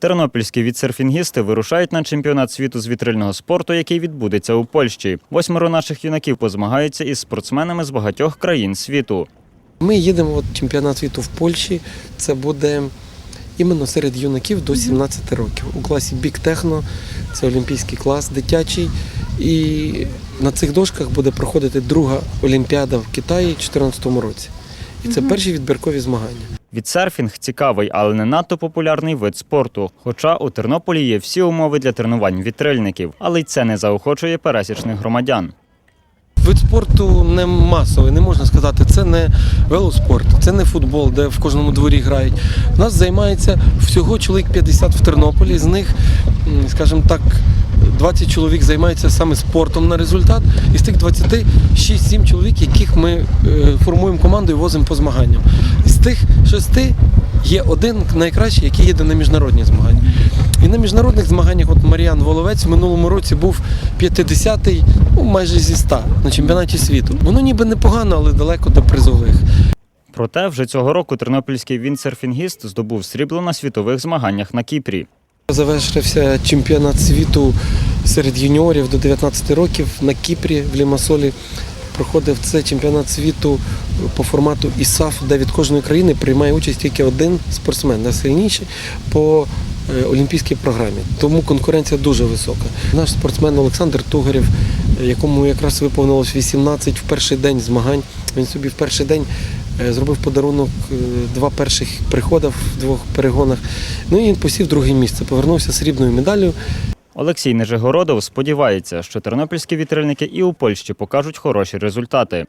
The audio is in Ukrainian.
Тернопільські відсерфінгісти вирушають на чемпіонат світу з вітрильного спорту, який відбудеться у Польщі. Восьмеро наших юнаків позмагаються із спортсменами з багатьох країн світу. Ми їдемо от чемпіонат світу в Польщі. Це буде іменно серед юнаків до 17 років. У класі Бік Техно, це олімпійський клас дитячий. І на цих дошках буде проходити друга олімпіада в Китаї у 2014 році. І це перші відбіркові змагання. Відсерфінг цікавий, але не надто популярний вид спорту. Хоча у Тернополі є всі умови для тренувань вітрильників, але й це не заохочує пересічних громадян. Вид спорту не масовий, не можна сказати. Це не велоспорт, це не футбол, де в кожному дворі грають. У нас займається всього чоловік 50 в Тернополі. З них, скажімо так, 20 чоловік займаються саме спортом на результат. І з тих 20 6-7 чоловік, яких ми е, формуємо команду і возимо по змаганням. Тих шести є один найкращий, який їде на міжнародні змагання. І на міжнародних змаганнях, от Мар'ян Воловець в минулому році був 50-й, ну майже зі 100 на чемпіонаті світу. Воно ніби непогано, але далеко до призових. Проте вже цього року тернопільський віндсерфінгіст здобув срібло на світових змаганнях на Кіпрі. Завершився чемпіонат світу серед юніорів до 19 років на Кіпрі в Лімасолі. Проходив це чемпіонат світу по формату ІСАФ, де від кожної країни приймає участь тільки один спортсмен, найсильніший по е, олімпійській програмі. Тому конкуренція дуже висока. Наш спортсмен Олександр Тугарєв, е, якому якраз виповнилось 18 в перший день змагань. Він собі в перший день е, зробив подарунок два перших приходи в двох перегонах. Ну і він посів друге місце, повернувся срібною медаллю. Олексій Нежегородов сподівається, що тернопільські вітрильники і у Польщі покажуть хороші результати.